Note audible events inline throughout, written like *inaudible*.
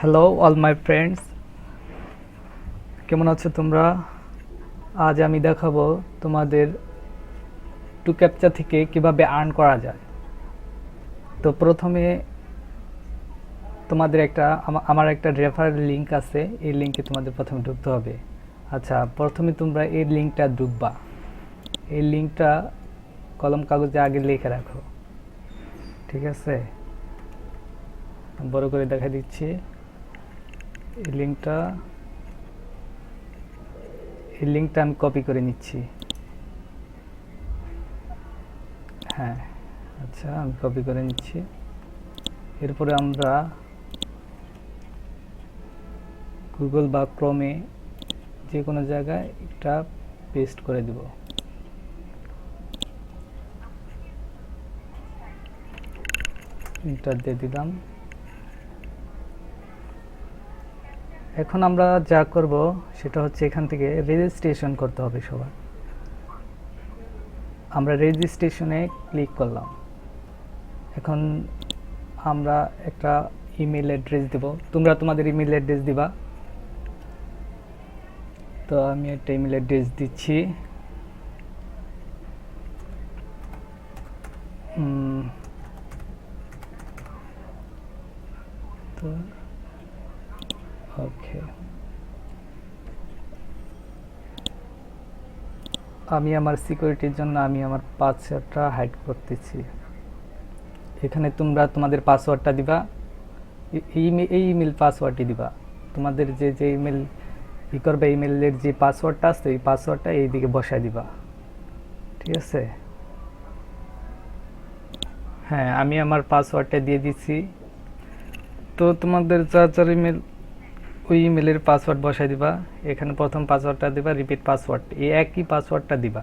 Hello all my friends কেমন আছো তোমরা? আজ আমি দেখাবো তোমাদের টু ক্যাপচা থেকে কীভাবে আর্ন করা যায়। তো প্রথমে তোমাদের একটা, আমা- আমার একটা রেফারেল লিঙ্ক আছে, এই লিঙ্কে তোমাদের প্রথমে ঢুকতে হবে। আচ্ছা প্রথমে তোমরা এই লিঙ্কটা ঢুকবা। এই লিঙ্কটা কলম কাগজে আগে লিখে রাখো। ঠিক আছে? বড় করে দেখা দিচ্ছি। এই লিঙ্কটা এই লিঙ্কটা আমি কপি করে নিচ্ছি। হ্যাঁ আচ্ছা আমি কপি করে নিচ্ছি। এরপরে আমরা গুগল বা ক্রমে যে কোনো জায়গায় এটা পেস্ট করে দিব। ইন্টার দিয়ে দিলাম। এখন আমরা যা করব সেটা হচ্ছে এখান থেকে রেজিস্ট্রেশন করতে হবে সবার। আমরা রেজিস্ট্রেশনে ক্লিক করলাম। এখন আমরা একটা ইমেল অ্যাড্রেস দেব। তোমরা তোমাদের ইমেল অ্যাড্রেস দিবা। তো আমি একটা ইমেল অ্যাড্রেস দিচ্ছি। তো ওকে আমি আমার সিকিউরিটির জন্য আমি আমার পাসওয়ার্ডটা হাইড করতেছি। এখানে তোমরা তোমাদের পাসওয়ার্ডটা দিবা। এই ইমে- এই ইমেল পাসওয়ার্ডটি দিবা। তোমাদের যে যে ইমেল ই করবে ইমেলের যে পাসওয়ার্ডটা আছে এই পাসওয়ার্ডটা এইদিকে বসায় দিবা। ঠিক আছে? হ্যাঁ আমি আমার পাসওয়ার্ডটা দিয়ে দিচ্ছি তো তোমাদের যার যার ইমেল ওই ইমেলের পাসওয়ার্ড বসাই দিবা। এখানে প্রথম পাসওয়ার্ডটা দিবা রিপিট পাসওয়ার্ড এই একই পাসওয়ার্ডটা দিবা।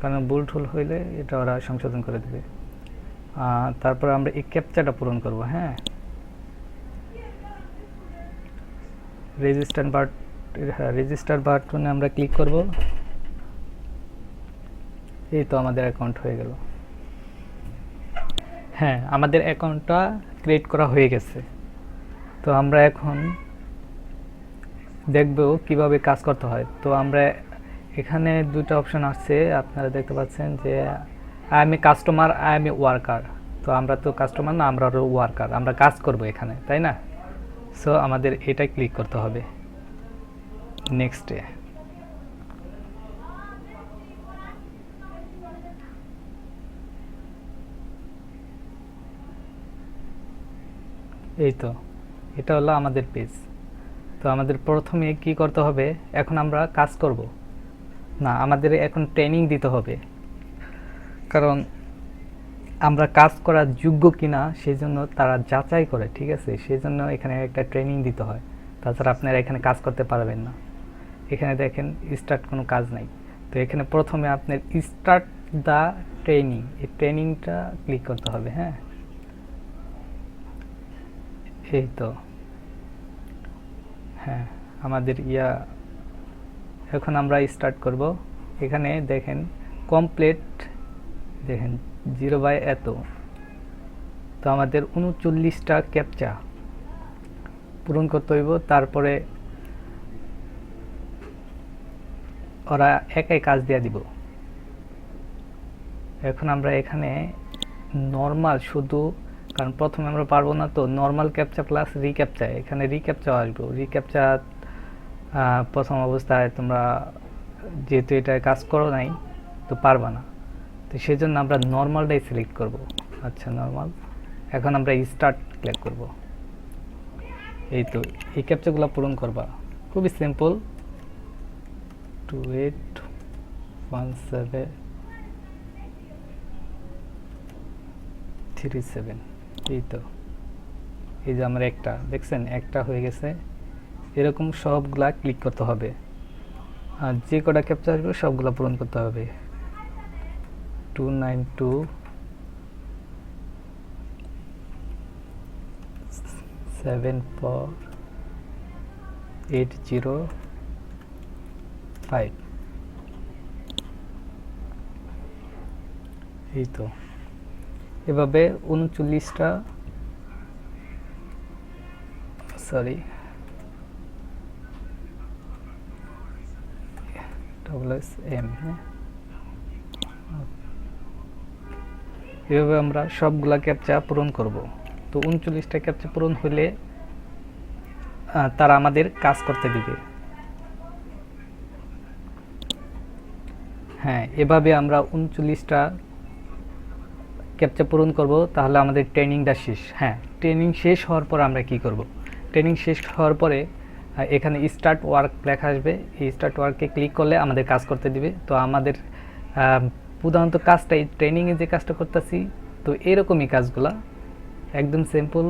কারণ ভুল ঠুল হইলে এটা ওরা সংশোধন করে দেবে। তারপর আমরা এই ক্যাপচাটা পূরণ করব হ্যাঁ? রেজিস্টার বাট হ্যাঁ রেজিস্টার বাটনে আমরা ক্লিক করব। এই তো আমাদের অ্যাকাউন্ট হয়ে গেল। হ্যাঁ আমাদের অ্যাকাউন্টটা ক্রিয়েট করা হয়ে গেছে। তো আমরা এখন দেখব কীভাবে কাজ করতে হয়। তো আমরা এখানে দুটো অপশন আসছে, আপনারা দেখতে পাচ্ছেন যে I am a customer I am a worker তো আমরা তো কাস্টমার না, আমরা ওয়ার্কার আমরা কাজ করব এখানে, তাই না? সো আমাদের এটা ক্লিক করতে হবে। নেক্সটে এই তো, এটা হলো আমাদের পেজ তো আমাদের প্রথমে কি করতে হবে? এখন আমরা কাজ করব। না, আমাদের এখন ট্রেনিং দিতে হবে। কারণ আমরা কাজ করার যোগ্য কিনা সেই জন্য তারা যাচাই করে, ঠিক আছে? সেই জন্য এখানে একটা ট্রেনিং দিতে হয়। তাছাড়া আপনারা এখানে কাজ করতে পারবেন না। এখানে দেখেন স্টার্ট কোনো কাজ নাই। তো এখানে প্রথমে আপনার স্টার্ট দ্য ট্রেনিং এই ট্রেনিংটা ক্লিক করতে হবে হ্যাঁ? এই তো। হ্যাঁ আমাদের ইয়া। এখন আমরা স্টার্ট করব। এখানে দেখেন কমপ্লিট দেখেন জিরো বাই এত। তো আমাদের উনচল্লিশটা ক্যাপচা পূরণ করতে হইব, তারপরে ওরা একাই কাজ দিয়ে দিব। এখন আমরা এখানে নর্মাল শুধু কারণ প্রথমে আমরা পারব না তো নর্মাল ক্যাপচা প্লাস রিক্যাপচা এখানে রিক্যাপচা আসব। রিক্যাপচা প্রথম অবস্থায় তোমরা যেহেতু এটা কাজ করো নাই, তো পারবা না। তো সেই জন্য আমরা নর্মালটাই সিলেক্ট করব। আচ্ছা নর্মাল এখন আমরা স্টার্ট ক্লিক করব। এই তো, এই ক্যাপচাগুলো পূরণ করবা। খুবই simple two eight one seven three seven এই তো এই যে আমার একটা, দেখছেন? একটা হয়ে গেছে। এরকম সবগুলা ক্লিক করতে হবে। আর যে কটা ক্যাপচার আসবে, সবগুলা পূরণ করতে হবে। Two nine two seven four eight zero five. এই তো এভাবে উনচল্লিশটা সরি এম এভাবে আমরা সবগুলা ক্যাপচা পূরণ করব। তো উনচল্লিশটা ক্যাপচা পূরণ হলে তারা আমাদের কাজ করতে দিবে। হ্যাঁ এভাবে আমরা উনচল্লিশটা ক্যাপচা পূরণ করব, তাহলে আমাদের ট্রেনিংটা শেষ। হ্যাঁ ট্রেনিং শেষ হওয়ার পর আমরা কি করব? ট্রেনিং শেষ হওয়ার পরে এখানে স্টার্ট ওয়ার্ক লেখা আসবে। এই স্টার্ট ওয়ার্কে ক্লিক করলে আমাদের কাজ করতে দিবে। তো আমাদের প্রধানত কাজটা এই ট্রেনিংয়ে যে কাজটা করতেছি, তো এরকমই কাজগুলা। একদম সিম্পল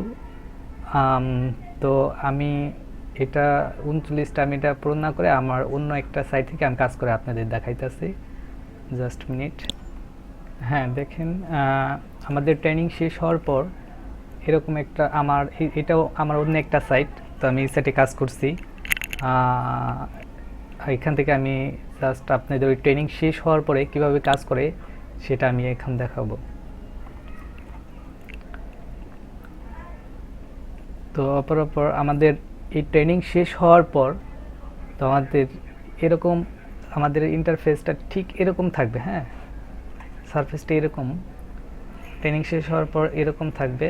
তো আমি এটা উনচল্লিশটা আমি এটা পূরণ না করে, আমার অন্য একটা সাইট থেকে আমি কাজ করে আপনাদের দেখাইতেছি। জাস্ট মিনিট হ্যাঁ দেখেন আমাদের ট্রেনিং শেষ হওয়ার পর এরকম একটা আমার এটাও আমার অন্য একটা সাইট তো আমি এই সাইটে কাজ করছি। এখান থেকে আমি জাস্ট আপনাদের ওই ট্রেনিং শেষ হওয়ার পরে কীভাবে কাজ করে সেটা আমি এখন দেখাবো। তো অপর অপর আমাদের এই ট্রেনিং শেষ হওয়ার পর তো আমাদের এরকম, আমাদের ইন্টারফেসটা ঠিক এরকম থাকবে হ্যাঁ? সারফেসটা এরকম ট্রেনিং শেষ হওয়ার পর এরকম থাকবে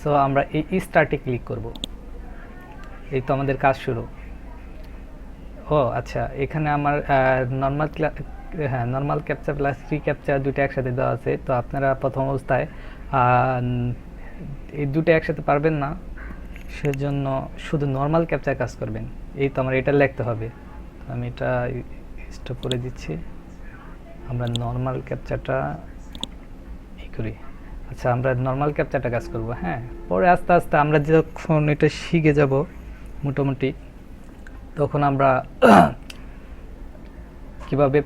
সো আমরা এই স্টার্টে ক্লিক করব। এই তো আমাদের কাজ শুরু। ও আচ্ছা এখানে আমার নর্মাল হ্যাঁ normal captcha plus free captcha দুটো একসাথে দেওয়া আছে, তো আপনারা প্রথম অবস্থায় এই দুটো একসাথে পারবেন না, সেজন্য শুধু নর্মাল ক্যাপচার কাজ করবেন। এই তো আমার এটা লিখতে হবে। আমি এটা স্টপ করে দিচ্ছি। আমরা নর্মাল ক্যাপচারটা ই করি। আচ্ছা আমরা নর্মাল ক্যাপচারটা কাজ করব হ্যাঁ? পরে আস্তে আস্তে আমরা যখন এটা শিখে যাব মোটামুটি, তখন আমরা *coughs* কীভাবে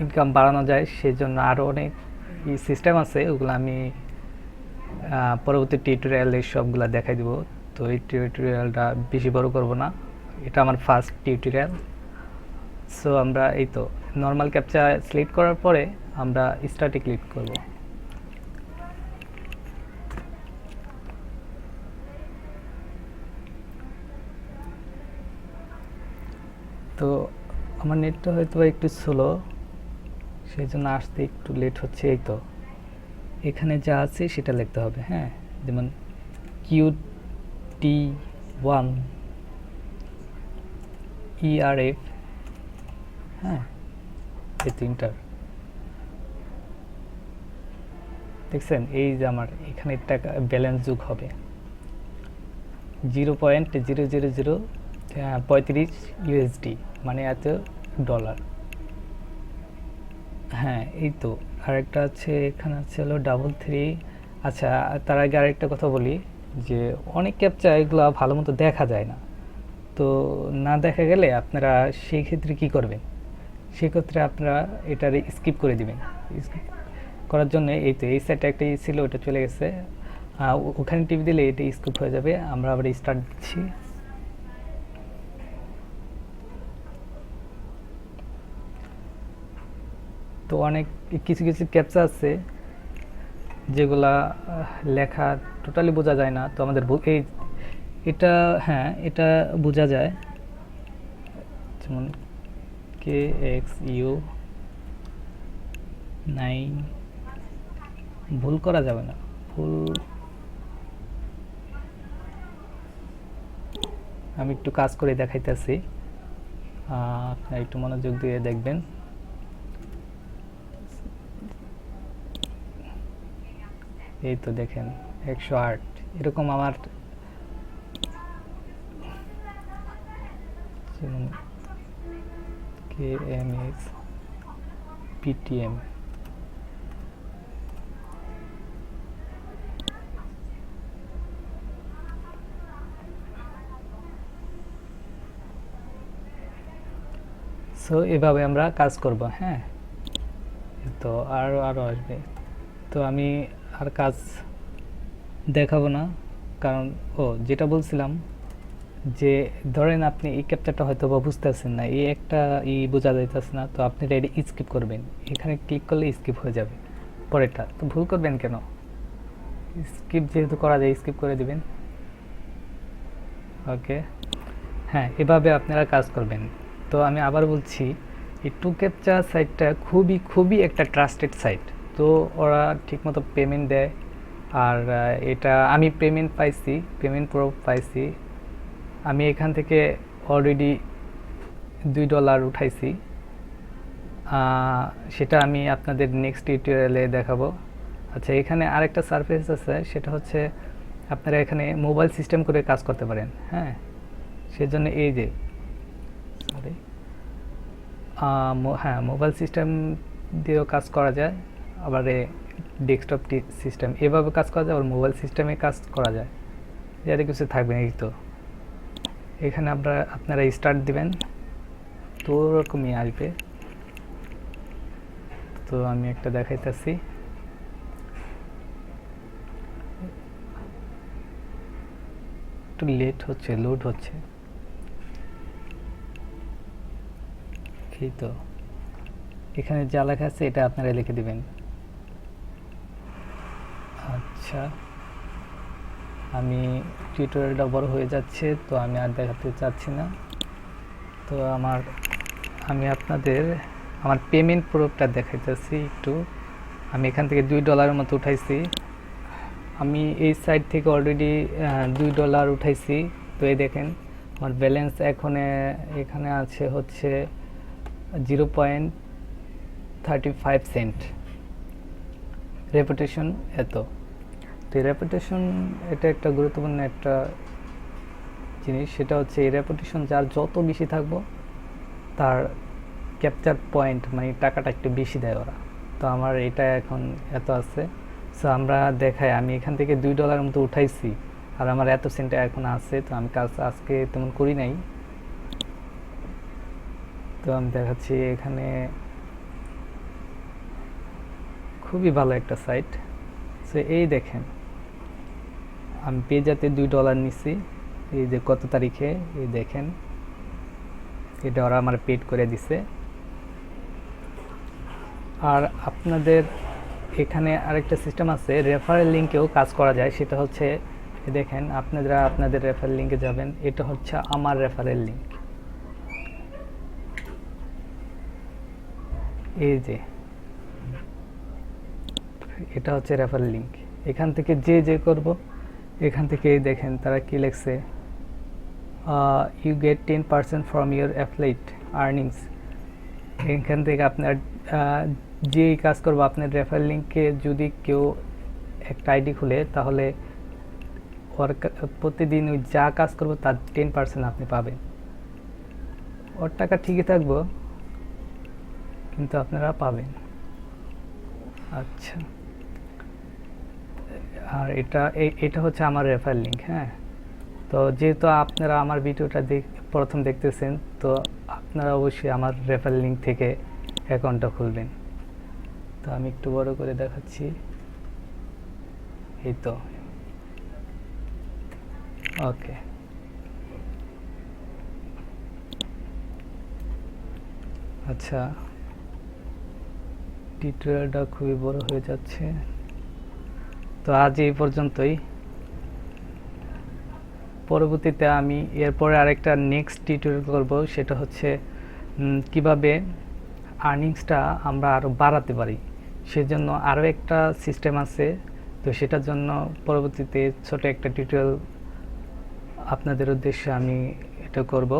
ইনকাম বাড়ানো যায় সেই জন্য আরও অনেক সিস্টেম আছে, ওগুলো আমি পরবর্তী টিউটোরিয়াল এই সবগুলা দেখাই দিব। তো এই টিউটোরিয়ালটা বেশি বড় করব না, এটা আমার ফার্স্ট টিউটোরিয়াল সো আমরা এই তো। নর্মাল ক্যাপচা সিলেক্ট করার পরে আমরা স্টার্টে ক্লিক করব। তো আমার নেটটা হয়তো একটু স্লো সেই জন্য আসতে একটু লেট হচ্ছে এই তো। এখানে যা আছে সেটা লিখতে হবে হ্যাঁ? যেমন কিউ টি ওয়ান ইআরএফ হ্যাঁ? এই তিনটার। দেখছেন, এই যে আমার এখানে টাকা, ব্যালেন্স যোগ হবে। Zero point zero zero zero পঁয়ত্রিশ ইউএসডি মানে এত ডলার হ্যাঁ এই তো। আরেকটা আছে, এখানে আছে হলো ডাবল থ্রি আচ্ছা তার আগে আরেকটা কথা বলি, যে অনেক ক্যাপচা এগুলো ভালো মতো দেখা যায় না। তো না দেখা গেলে আপনারা সেই ক্ষেত্রে কি করবেন? সেক্ষেত্রে আপনারা এটার স্কিপ করে দিবেন। স্কিপ করার জন্য এই তো, এই সাইডটা একটা ছিল, ওটা চলে গেছে। ওখানে টিভি দিলে এটা স্কিপ হয়ে যাবে। আমরা আবার স্টার্ট দিচ্ছি। তো অনেক, কিছু কিছু ক্যাপচা আছে, যেগুলা লেখা টোটালি বোঝা যায় না। তো আমাদের এই, এটা হ্যাঁ এটা বোঝা যায়। যেমন কে এক্স ইউ নাইন? ভুল করা যাবে না। ভুল। আমি একটু কাজ করে দেখাইতেছি। আপনার একটু মনোযোগ দিয়ে দেখবেন। এই তো দেখেন, একশো আট। এরকম আমার যেমন K M S PTM so এভাবে আমরা কাজ করব হ্যাঁ? তো আরও আরও আসবে। তো আমি আর কাজ দেখাবো না, কারণ, ও, যেটা বলছিলাম যে ধরেন আপনি এই ক্যাপচারটা হয়তো বা বুঝতেছেন না, এই একটা ই বোঝা যাইতেছে না, তো আপনি রেডি স্কিপ করবেন। এখানে ক্লিক করলে স্কিপ হয়ে যাবে, পরেরটা। তো ভুল করবেন কেন? স্কিপ যেহেতু করা যায় স্কিপ করে দিবেন। ওকে হ্যাঁ এভাবে আপনারা কাজ করবেন। তো আমি আবার বলছি, এই টু ক্যাপচার সাইটটা খুবই খুবই একটা ট্রাস্টেড সাইট তো ওরা ঠিকমতো পেমেন্ট দেয়। আর এটা আমি পেমেন্ট পাইছি পেমেন্ট প্রুফ পাইছি। আমি এখান থেকে অলরেডি দুই ডলার উঠাইছি। সেটা আমি আপনাদের নেক্সট টিউটোরিয়ালে দেখাবো। আচ্ছা এখানে আরেকটা সার্ভিস আছে, সেটা হচ্ছে আপনারা এখানে মোবাইল সিস্টেম করে কাজ করতে পারেন হ্যাঁ? সেজন্য এই যে সরি হ্যাঁ মোবাইল সিস্টেম দিয়েও কাজ করা যায়, আবার ডেস্কটপ সিস্টেম এভাবে কাজ করা যায়, আবার মোবাইল সিস্টেমে কাজ করা যায়। যাতে কিছু থাকবে এই তো। এখানে আপনারা আপনারা স্টার্ট দিবেন। তো ওরকমই আসবে। তো আমি একটা দেখাইতেছি। একটু লেট হচ্ছে লোড হচ্ছে। এই তো? এখানে যা লেখা আছে, এটা আপনারা লিখে দিবেন। আচ্ছা। আমি টিউটোরিয়ালটা বড় হয়ে যাচ্ছে, তো আমি আর দেখাতে চাচ্ছি না। তো আমার, আমি আপনাদের, আমার পেমেন্ট প্রুফটা দেখাইতেছি একটু। আমি এখান থেকে দুই ডলারের মতো উঠাইছি। আমি এই সাইড থেকে অলরেডি দুই ডলার উঠাইছি। তো এই দেখেন, আমার ব্যালেন্স এখন, এখানে আছে হচ্ছে zero point thirty five cent reputation এত। তো রেপুটেশন এটা একটা গুরুত্বপূর্ণ একটা জিনিস, সেটা হচ্ছে এই রেপুটেশন যার যত বেশি থাকব, তার ক্যাপচার পয়েন্ট মানে টাকাটা একটু বেশি দেয় ওরা। তো আমার এটা এখন এত আছে। সো আমরা দেখাই, আমি এখান থেকে দুই ডলার মতো উঠাইছি, আর আমার এত সেন্টে এখন আছে, তো আমি কাজ আজকে তেমন করি নাই। তো আমি দেখাচ্ছি এখানে খুবই ভালো একটা সাইট সো এই দেখেন আমি পেজাতে দুই ডলার নিছি। এই যে কত তারিখে? এই দেখেন। এটা ওরা আমার পেড করে দিছে। আর আপনাদের এখানে আরেকটা সিস্টেম আছে রেফারেল লিঙ্কেও কাজ করা যায়। সেটা হচ্ছে দেখেন, আপনারা আপনাদের রেফারেল লিঙ্কে যাবেন। এটা হচ্ছে আমার রেফারেল লিঙ্ক এই যে। এটা হচ্ছে রেফারেল লিঙ্ক এখান থেকে যে যে করব এখান থেকে দেখেন তারা কি লিখছে। You get ten percent from your affiliate earnings এখান থেকে আপনার যেই কাজ করব, আপনার রেফারেল লিঙ্কে যদি কেউ একটা আইডি খুলে, তাহলে ওর প্রতিদিন ওই যা কাজ করব, তার টেন পার্সেন্ট আপনি পাবেন। ওর টাকা ঠিকই থাকব, কিন্তু আপনারা পাবেন। আচ্ছা। আর এটা এটা হচ্ছে আমার রেফার লিঙ্ক হ্যাঁ? তো যেহেতু আপনারা আমার ভিডিওটা দেখ, প্রথম দেখতেছেন, তো আপনারা অবশ্যই আমার রেফার লিঙ্ক থেকে অ্যাকাউন্টটা খুলবেন। তো আমি একটু বড় করে দেখাচ্ছি। এই তো। ওকে। আচ্ছা। টিউটোরিয়ালটা খুবই বড় হয়ে যাচ্ছে। তো আজ এই পর্যন্তই। পরবর্তীতে আমি এরপরে আরেকটা নেক্সট টিউটোরিয়াল করব, সেটা হচ্ছে কীভাবে আর্নিংসটা আমরা আরও বাড়াতে পারি। সেজন্য আরও একটা সিস্টেম আছে। তো সেটার জন্য পরবর্তীতে ছোট একটা টিউটোরিয়াল আপনাদের উদ্দেশ্যে আমি এটা করব।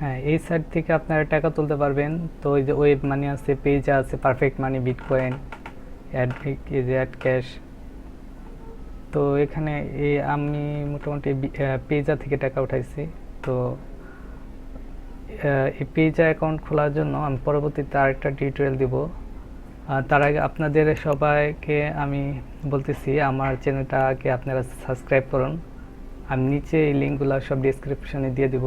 হ্যাঁ এই সাইট থেকে আপনারা টাকা তুলতে পারবেন। তো ওই যে ওয়েব মানি আছে পেজ আছে perfect money bitcoin ad ad cash তো এখানে এই আমি মোটামুটি পেজা থেকে টাকা উঠাইছি। তো এই পেজা অ্যাকাউন্ট খোলার জন্য আমি পরবর্তীতে আরেকটা টিউটোরিয়াল দিব। তার আগে আপনাদের সবাইকে আমি বলতেছি, আমার চ্যানেলটাকে আপনারা সাবস্ক্রাইব করুন। আমি নিচে এই লিঙ্কগুলো সব ডিসক্রিপশনে দিয়ে দিব।